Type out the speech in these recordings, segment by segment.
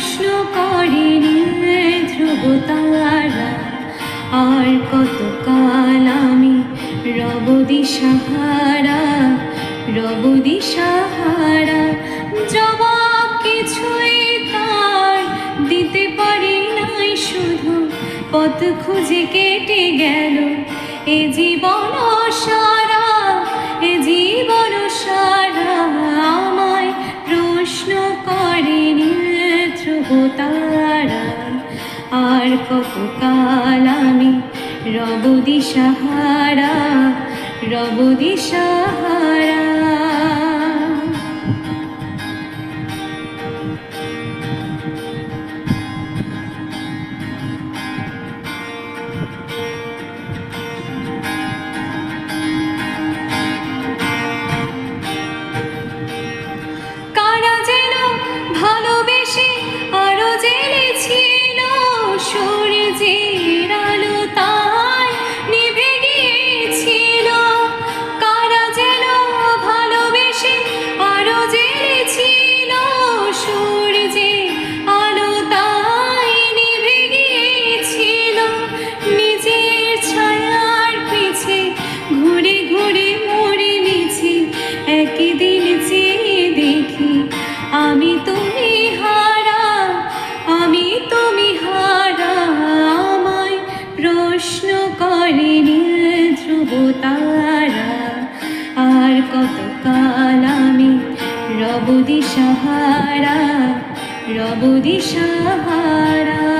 প্রশ্ন করেনি ধ্রুব তারা। আর কত কাল আমি রব দিশাহারা রব দিশাহারা। জবাব কিছুই তার দিতে পারি নাই, শুধু পথ খুঁজে কেটে গেল। এ জীবন সারা, এ জীবন তারা আর কত কাল আমি রব দিশাহারা রব দিশাহারা। আমি তুমি হারা আমি তুমি হারা। আমায় প্রশ্ন আর কতকাল আমি সাহারা রব দিশাহারা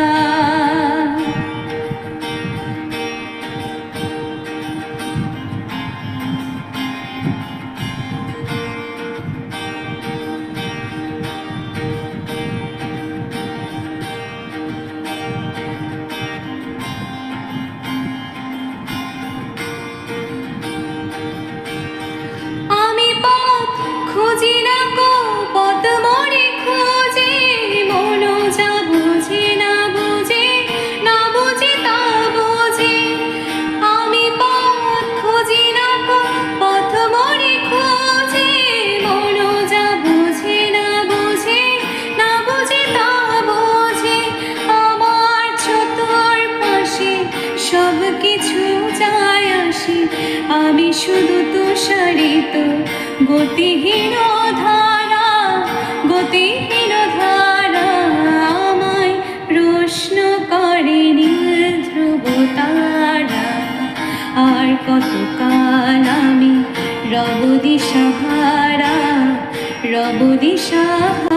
কিছু যায় আসে। আমি শুধু তুষারিত, গতিহীন ধারা গতিহীন ধারা। আমায় প্রশ্ন করেনি ধ্রুব তারা, আর কত কাল আমি রব দিশাহারা রব দিশাহারা